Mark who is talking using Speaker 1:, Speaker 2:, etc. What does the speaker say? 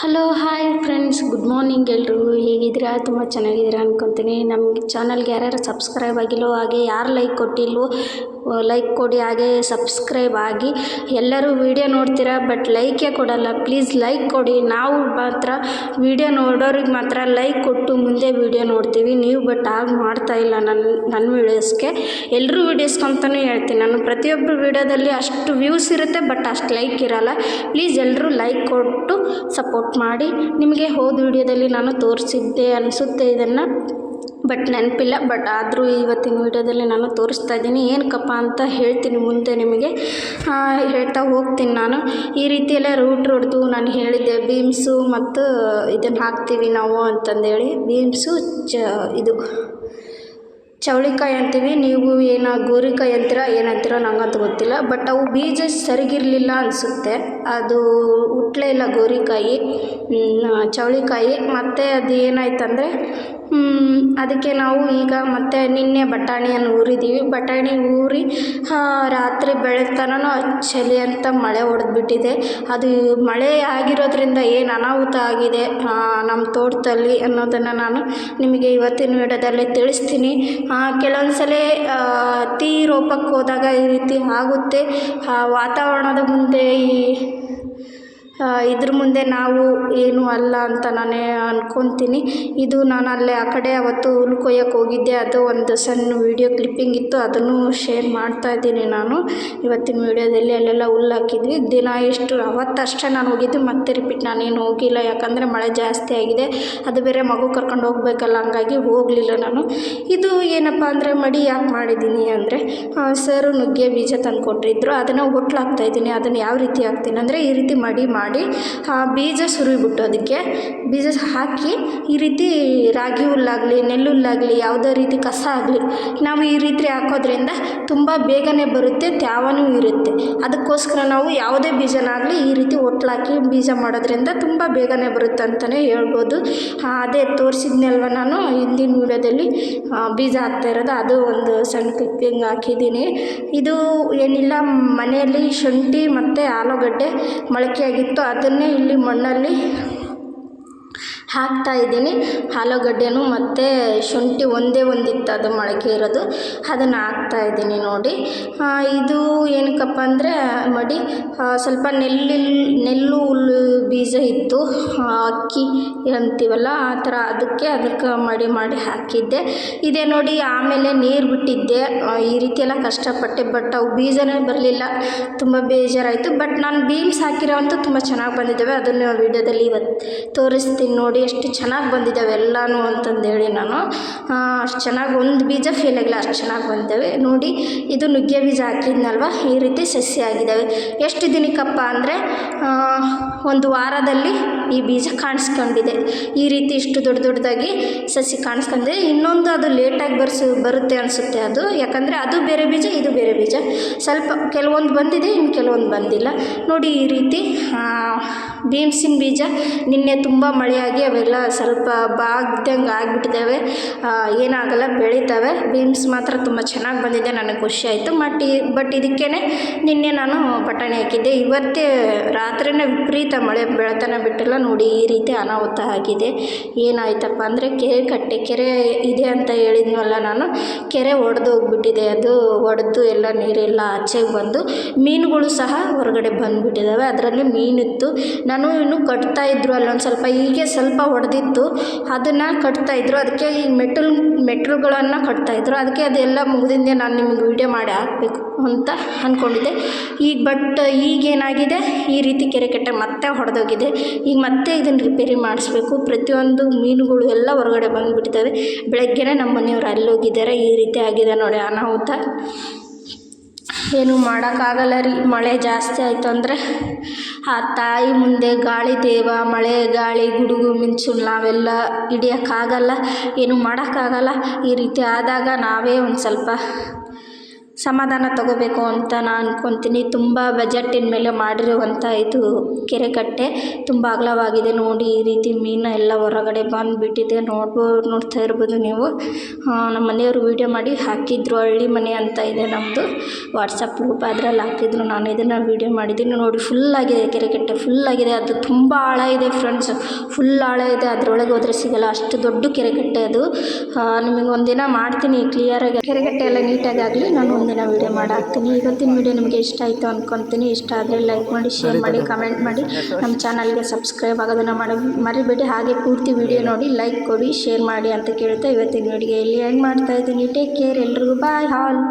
Speaker 1: Hello hi friends good morning ಎಲ್ಲರೂ ಹೇಗಿದ್ದೀರಾ? ತುಂಬ ಚೆನ್ನಾಗಿದ್ದೀರಾ ಅನ್ಕೊತೀನಿ. ನಮ್ಮ ಚಾನಲ್ಗೆ ಯಾರ್ಯಾರು ಸಬ್ಸ್ಕ್ರೈಬ್ ಆಗಿಲ್ಲೋ, ಹಾಗೆ ಯಾರು ಲೈಕ್ ಕೊಟ್ಟಿಲ್ವೋ ಲೈಕ್ ಕೊಡಿ, ಹಾಗೆ ಸಬ್ಸ್ಕ್ರೈಬ್ ಆಗಿ ಎಲ್ಲರೂ ವೀಡಿಯೋ ನೋಡ್ತೀರಾ? ಬಟ್ ಲೈಕೇ ಕೊಡಲ್ಲ. ಪ್ಲೀಸ್ ಲೈಕ್ ಕೊಡಿ. ನಾವು ಮಾತ್ರ ವೀಡಿಯೋ ನೋಡೋರಿಗೆ ಮಾತ್ರ ಲೈಕ್ ಕೊಟ್ಟು ಮುಂದೆ ವೀಡಿಯೋ ನೋಡ್ತೀವಿ. ನೀವು ಬಟ್ ಹಾಗೆ ಮಾಡ್ತಾ ಇಲ್ಲ ನನ್ನ ನನ್ನ ವೀಡಿಯೋಸ್ಗೆ ಎಲ್ಲರೂ ವೀಡಿಯೋಸ್ಗೆ ಅಂತಲೇ ಹೇಳ್ತೀನಿ. ನಾನು ಪ್ರತಿಯೊಬ್ಬರು ವೀಡಿಯೋದಲ್ಲಿ ಅಷ್ಟು ವ್ಯೂಸ್ ಇರುತ್ತೆ ಬಟ್ ಅಷ್ಟು ಲೈಕ್ ಇರಲ್ಲ. ಪ್ಲೀಸ್ ಎಲ್ಲರೂ ಲೈಕ್ ಕೊಟ್ಟು ಸಪೋರ್ಟ್ ಮಾಡಿ ನಿಮಗೆ ಹೋದ ವೀಡಿಯೋದಲ್ಲಿ ನಾನು ತೋರಿಸಿದ್ದೆ ಅನಿಸುತ್ತೆ ಇದನ್ನು. ಬಟ್ ನೆನಪಿಲ್ಲ ಬಟ್ ಆದರೂ ಇವತ್ತಿನ ವೀಡಿಯೋದಲ್ಲಿ ನಾನು ತೋರಿಸ್ತಾ ಇದ್ದೀನಿ. ಏನಕ್ಕಪ್ಪ ಅಂತ ಹೇಳ್ತೀನಿ ಮುಂದೆ ನಿಮಗೆ. ಹೇಳ್ತಾ ಹೋಗ್ತೀನಿ ನಾನು. ಈ ರೀತಿಯೆಲ್ಲ ರೂಟ್ ಹೊಡೆದು ನಾನು ಹೇಳಿದ್ದೆ ಬೀಮ್ಸು ಮತ್ತು ಇದನ್ನು ಹಾಕ್ತೀವಿ ನಾವು ಅಂತಂದೇಳಿ. ಬೀಮ್ಸು ಚ, ಇದು. ಚೌಳಿಕಾಯಿ ಅಂತೀವಿ, ನೀವು ಏನು ಗೋರಿಕಾಯಿ ಅಂತೀರ ಏನಂತೀರ ನಂಗಂತೂ ಗೊತ್ತಿಲ್ಲ. ಬಟ್ ಅವು ಬೀಜ ಸರಿಗಿರಲಿಲ್ಲ ಅನಿಸುತ್ತೆ. ಅದು ಹುಟ್ಲೇ ಇಲ್ಲ ಗೋರಿಕಾಯಿ ಚೌಳಿಕಾಯಿ. ಮತ್ತು ಅದು ಏನಾಯ್ತಂದರೆ ಅದಕ್ಕೆ ನಾವು ಈಗ ಮತ್ತೆ ನಿನ್ನೆ ಬಟಾಣಿಯನ್ನು ಊರಿದ್ದೀವಿ ಬಟಾಣಿ ಊರಿ ರಾತ್ರಿ ಬೆಳಗ್ತನೂ ಚಳಿ ಅಂತ ಮಳೆ ಹೊಡೆದ್ಬಿಟ್ಟಿದೆ. ಅದು ಮಳೆ ಆಗಿರೋದ್ರಿಂದ ಏನು ಅನಾಹುತ ಆಗಿದೆ ನಮ್ಮ ತೋಟದಲ್ಲಿ ಅನ್ನೋದನ್ನು ನಾನು ನಿಮಗೆ ಇವತ್ತಿನ ವಿಡಿಯೋದಲ್ಲಿ ತಿಳಿಸ್ತೀನಿ. ಕೆಲವೊಂದು ಸಲ ಆ, ಅತಿ ರೋಪಕ್ಕೆ ಹೋದಾಗ ಈ ರೀತಿ ಆಗುತ್ತೆ. ವಾತಾವರಣದ ಮುಂದೆ ಈ ಇದ್ರ ಮುಂದೆ ನಾವು ಏನು ಅಲ್ಲ ಅಂತ ನಾನೇ ಅನ್ಕೊತೀನಿ. ಇದು ನಾನು ಅಲ್ಲೇ ಆ ಕಡೆ ಅವತ್ತು ಹುಲ್ ಕೊಯ್ಯಕ್ಕೆ ಹೋಗಿದ್ದೆ. ಅದು ಒಂದು ಸಣ್ಣ ವೀಡಿಯೋ ಕ್ಲಿಪ್ಪಿಂಗ್ ಇತ್ತು. ಅದನ್ನು ಶೇರ್ ಮಾಡ್ತಾ ಇದ್ದೀನಿ ನಾನು. ಇವತ್ತಿನ ವೀಡಿಯೋದಲ್ಲಿ ಅಲ್ಲೆಲ್ಲ ಹುಲ್ಲು ಹಾಕಿದ್ವಿ. ದಿನ ಎಷ್ಟು ಅವತ್ತಷ್ಟೇ ನಾನು ಹೋಗಿದ್ದು. ಮತ್ತೆ ರಿಪೀಟ್ ನಾನೇನು ಹೋಗಿಲ್ಲ. ಯಾಕಂದರೆ ಮಳೆ ಜಾಸ್ತಿ ಆಗಿದೆ. ಅದು ಬೇರೆ ಮಗು ಕರ್ಕೊಂಡು ಹೋಗ್ಬೇಕಲ್ಲ. ಹಂಗಾಗಿ ಹೋಗಲಿಲ್ಲ ನಾನು. ಇದು ಏನಪ್ಪ ಅಂದರೆ ಮಡಿ ಯಾಕೆ ಮಾಡಿದ್ದೀನಿ ಅಂದರೆ ಸರ್ ನುಗ್ಗೆ ಬೀಜ ತಂದು ಕೊಟ್ಟಿದ್ರು ಅದನ್ನು ಹೊಟ್ಲು ಹಾಕ್ತಾ ಇದ್ದೀನಿ. ಅದನ್ನು ಯಾವ ರೀತಿ ಹಾಕ್ತೀನಿ ಅಂದರೆ, ಈ ರೀತಿ ಮಡಿ ಮಾಡಿ ಆ, ಬೀಜ ಸುರಿಬಿಟ್ಟು ಅದಕ್ಕೆ ಬೀಜ ಹಾಕಿ ಈ ರೀತಿ ರಾಗಿ ಹುಲ್ಲಾಗಲಿ, ನೆಲ್ಲು ಹುಲ್ಲಾಗಲಿ, ಯಾವುದೇ ರೀತಿ ಕಸ ಆಗಲಿ, ನಾವು ಈ ರೀತಿ ಹಾಕೋದ್ರಿಂದ ತುಂಬ ಬೇಗನೆ ಬರುತ್ತೆ, ತ್ಯಾವನೂ ಇರುತ್ತೆ. ಅದಕ್ಕೋಸ್ಕರ ನಾವು ಯಾವುದೇ ಬೀಜನಾಗಲಿ ಈ ರೀತಿ ಒಟ್ಲಾಕಿ ಬೀಜ ಮಾಡೋದ್ರಿಂದ ತುಂಬ ಬೇಗನೆ ಬರುತ್ತೆ ಅಂತಲೇ ಹೇಳ್ಬೋದು. ಅದೇ ತೋರಿಸಿದ್ನಲ್ವ ನಾನು ಹಿಂದಿನ ವೀಡಿಯೋದಲ್ಲಿ ಬೀಜ ಹಾಕ್ತಾ ಇರೋದು, ಅದು ಒಂದು ಸಣ್ಣ ಕ್ಲಿಪ್ಪಿಂಗ್ ಹಾಕಿದ್ದೀನಿ. ಇದು ಏನಿಲ್ಲ, ಮನೆಯಲ್ಲಿ ಶುಂಠಿ ಮತ್ತು ಆಲೂಗಡ್ಡೆ ಮೊಳಕೆ ಆಗಿತ್ತು ಅದನ್ನೇ ಇಲ್ಲಿ ಮಣ್ಣಲ್ಲಿ ಹಾಕ್ತಾ ಇದ್ದೀನಿ. ಆಲೂಗಡ್ಡೆನೂ ಮತ್ತು ಶುಂಠಿ ಒಂದೇ ಒಂದಿತ್ತು ಅದು ಮೊಳಕೆ ಇರೋದು. ಅದನ್ನು ಹಾಕ್ತಾ ಇದ್ದೀನಿ ನೋಡಿ. ಇದು ಏನಕ್ಕಪ್ಪ ಅಂದರೆ, ಮಡಿ ಸ್ವಲ್ಪ ನೆಲ್ಲಿ, ನೆಲ್ಲು ಹುಲ್ಲು ಬೀಜ ಇತ್ತು. ಅಕ್ಕಿ ಅಂತೀವಲ್ಲ, ಆ ಥರ ಅದಕ್ಕೆ ಅದಕ್ಕೆ ಮಡಿ ಮಾಡಿ ಹಾಕಿದ್ದೆ. ಇದೇ ನೋಡಿ, ಆಮೇಲೆ ನೀರು ಬಿಟ್ಟಿದ್ದೆ. ಈ ರೀತಿಯೆಲ್ಲ ಕಷ್ಟಪಟ್ಟೆ, ಬಟ್ ಅವು ಬೀಜನೇ ಬರಲಿಲ್ಲ. ತುಂಬ ಬೇಜಾರಾಯಿತು. ಬಟ್ ನಾನು ಬೀಮ್ಸ್ ಹಾಕಿರೋವಂತೂ ತುಂಬ ಚೆನ್ನಾಗಿ ಬಂದಿದ್ದಾವೆ. ಅದನ್ನು ವೀಡಿಯೋದಲ್ಲಿ ಇವತ್ತು ತೋರಿಸ್ತೀನಿ ನೋಡಿ. ಎಷ್ಟು ಚೆನ್ನಾಗಿ ಬಂದಿದ್ದಾವೆ ಎಲ್ಲನೂ ಅಂತಂದೇಳಿ ನಾನು. ಅಷ್ಟು ಚೆನ್ನಾಗಿ ಒಂದು ಬೀಜ ಫೇಲ್ ಆಗಿಲ್ಲ, ಅಷ್ಟು ಚೆನ್ನಾಗಿ ಬಂದಿದ್ದಾವೆ. ನೋಡಿ, ಇದು ನುಗ್ಗೆ ಬೀಜ ಹಾಕಿದ್ನಲ್ವ? ಈ ರೀತಿ ಸಸಿ ಆಗಿದ್ದಾವೆ. ಎಷ್ಟು ದಿನಕ್ಕಪ್ಪ ಅಂದರೆ ಒಂದು ವಾರದಲ್ಲಿ ಈ ಬೀಜ ಕಾಣಿಸ್ಕೊಂಡಿದೆ. ಈ ರೀತಿ ಇಷ್ಟು ದೊಡ್ಡ ದೊಡ್ಡದಾಗಿ ಸಸಿ ಕಾಣಿಸ್ಕೊಂಡಿದೆ. ಇನ್ನೊಂದು ಅದು ಲೇಟಾಗಿ ಬರ್ಸು, ಬರುತ್ತೆ ಅನಿಸುತ್ತೆ ಅದು. ಯಾಕಂದರೆ ಅದು ಬೇರೆ ಬೀಜ, ಇದು ಬೇರೆ ಬೀಜ. ಸ್ವಲ್ಪ, ಕೆಲವೊಂದು ಬಂದಿದೆ, ಇನ್ನು ಕೆಲವೊಂದು ಬಂದಿಲ್ಲ. ನೋಡಿ, ಈ ರೀತಿ ಬೀಮ್ಸಿನ ಬೀಜ ನಿನ್ನೆ ತುಂಬ ಮಳೆಯಾಗಿ ಅವೆಲ್ಲ ಸ್ವಲ್ಪ ಬಾಗ್ದಂಗೆ ಆಗಿಬಿಟ್ಟಿದ್ದಾವೆ. ಏನಾಗಲ್ಲ, ಬೆಳೀತಾವೆ. ಬೀನ್ಸ್ ಮಾತ್ರ ತುಂಬ ಚೆನ್ನಾಗಿ ಬಂದಿದೆ, ನನಗೆ ಖುಷಿ ಆಯಿತು. ಬಟ್ ಬಟ್ ಇದಕ್ಕೇ ನಿನ್ನೆ ನಾನು ಬಟಾಣಿ ಹಾಕಿದ್ದೆ. ಇವತ್ತೇ ರಾತ್ರಿನೇ ವಿಪರೀತ ಮಳೆ, ಬೆಳತನ ಬಿಟ್ಟಿಲ್ಲ ನೋಡಿ ಈ ರೀತಿ ಅನಾಹುತ ಆಗಿದೆ. ಏನಾಯ್ತಪ್ಪ ಅಂದರೆ ಕೆರೆ ಕಟ್ಟೆ, ಕೆರೆ ಇದೆ ಅಂತ ಹೇಳಿದ್ನಲ್ಲ ನಾನು. ಕೆರೆ ಒಡೆದು ಹೋಗ್ಬಿಟ್ಟಿದೆ. ಅದು ಒಡೆದು ಎಲ್ಲ ನೀರೆಲ್ಲ ಆಚೆಗೆ ಬಂದು ಮೀನುಗಳು ಸಹ ಹೊರಗಡೆ ಬಂದುಬಿಟ್ಟಿದ್ದಾವೆ. ಅದರಲ್ಲಿ ಮೀನಿತ್ತು. ನಾನು ಇನ್ನೂ ಕಟ್ತಾ ಇದ್ರು ಅಲ್ಲೊಂದು ಸ್ವಲ್ಪ. ಹೀಗೆ ಸ್ವಲ್ಪ ಒಡೆದಿತ್ತು. ಅದನ್ನು ಕಟ್ತಾ ಇದ್ದರು ಅದಕ್ಕೆ ಈ ಮೆಟ್ಟಿಲುಗಳನ್ನು ಕಟ್ತಾ ಇದ್ದರು ಅದಕ್ಕೆ ಅದೆಲ್ಲ ಮುಗಿದಿಂದೆ ನಾನು ನಿಮಗೆ ವಿಡಿಯೋ ಮಾಡಿ ಹಾಕಬೇಕು ಅಂತ ಅಂದ್ಕೊಂಡಿದ್ದೆ ಈಗ ಬಟ್ ಈಗೇನಾಗಿದೆ ಈ ರೀತಿ ಕೆರೆ ಕಟ್ಟೆ ಮತ್ತೆ ಹೊಡೆದೋಗಿದೆ. ಈಗ ಮತ್ತೆ ಇದನ್ನು ರಿಪೇರಿ ಮಾಡಿಸ್ಬೇಕು. ಪ್ರತಿಯೊಂದು ಮೀನುಗಳು ಎಲ್ಲ ಹೊರಗಡೆ ಬಂದುಬಿಡ್ತವೆ ಬೆಳಗ್ಗೆನೇ ನಮ್ಮ ಮನೆಯವ್ರು ಅಲ್ಲಿ ಹೋಗಿದ್ದಾರೆ ಈ ರೀತಿ ಆಗಿದೆ ನೋಡಿ ಅನಾಹುತ. ಏನು ಮಾಡೋಕ್ಕಾಗಲ್ಲ ರೀ. ಮಳೆ ಜಾಸ್ತಿ ಆಯಿತು ಅಂದರೆ ಆ ತಾಯಿ ಮುಂದೆ ಗಾಳಿ ದೇವ ಮಳೆ ಗಾಳಿ, ಗುಡುಗು ಮಿಂಚು ನಾವೆಲ್ಲ ಹಿಡಿಯೋಕ್ಕಾಗಲ್ಲ, ಏನು ಮಾಡೋಕ್ಕಾಗಲ್ಲ. ಈ ರೀತಿ ಆದಾಗ ನಾವೇ ಒಂದು ಸ್ವಲ್ಪ ಸಮಾಧಾನ ತಗೋಬೇಕು ಅಂತ ನಾನು ಅನ್ಕೊತೀನಿ. ತುಂಬ ಬಜೆಟ್ಟಿನ ಮೇಲೆ ಮಾಡಿರುವಂಥ ಇದು ಕೆರೆ ಕಟ್ಟೆ ತುಂಬ ಅಗಲವಾಗಿದೆ. ನೋಡಿ ಈ ರೀತಿ ಮೀನು ಎಲ್ಲ ಹೊರಗಡೆ ಬಂದುಬಿಟ್ಟಿದೆ. ನೋಡ್ಬೋ, ನೋಡ್ತಾ ಇರ್ಬೋದು ನೀವು. ನಮ್ಮ ಮನೆಯವರು ವೀಡಿಯೋ ಮಾಡಿ ಹಾಕಿದ್ರು. ಹಳ್ಳಿ ಮನೆ ಅಂತ ಇದೆ ನಮ್ಮದು ವಾಟ್ಸಪ್ ಗ್ರೂಪ್ ಅದರಲ್ಲಿ ಹಾಕಿದ್ರು. ನಾನು ಇದನ್ನು ವೀಡಿಯೋ ಮಾಡಿದ್ದೀನಿ. ನೋಡಿ ಫುಲ್ ಆಗಿದೆ ಕೆರೆ ಕಟ್ಟೆ ಫುಲ್ ಆಗಿದೆ. ಅದು ತುಂಬ ಆಳ ಇದೆ ಫ್ರೆಂಡ್ಸ್ ಫುಲ್ ಆಳ ಇದೆ. ಅದರೊಳಗೆ ಹೋದರೆ ಸಿಗಲ್ಲ. ಅಷ್ಟು ದೊಡ್ಡ ಕೆರೆ ಕಟ್ಟೆ ಅದು ನಿಮಗೆ ಒಂದಿನ ಮಾಡ್ತೀನಿ. ಕ್ಲಿಯರಾಗಿ ಕೆರೆಕಟ್ಟೆ ಎಲ್ಲ ನೀಟಾಗಿ ಆಗಲಿ. ನಾನು ಒಂದಿನ ವೀಡಿಯೋ ಮಾಡಿ ಹಾಕ್ತೀನಿ ಇವತ್ತಿನ ವೀಡಿಯೋ ನಿಮಗೆ ಇಷ್ಟ ಆಯಿತು ಅಂದ್ಕೊತೀನಿ ಇಷ್ಟ ಆದರೆ ಲೈಕ್ ಮಾಡಿ ಶೇರ್ ಮಾಡಿ ಕಮೆಂಟ್ ಮಾಡಿ. ನಮ್ಮ ಚಾನಲ್ಗೆ ಸಬ್ಸ್ಕ್ರೈಬ್ ಆಗೋದನ್ನು ಮಾಡಿ ಮರಿಬೇಡಿ. ಹಾಗೆ ಪೂರ್ತಿ ವೀಡಿಯೋ ನೋಡಿ ಲೈಕ್ ಕೊಡಿ ಶೇರ್ ಮಾಡಿ ಅಂತ ಕೇಳ್ತಾ ಇವತ್ತಿನ ವೀಡಿಯೋ ಇಲ್ಲಿ ಎಂಡ್ ಮಾಡ್ತಾ ಇದ್ದೀನಿ. ಟೇಕ್ ಕೇರ್ ಎಲ್ರಿಗೂ. ಬಾಯ್ ಹಾಲ್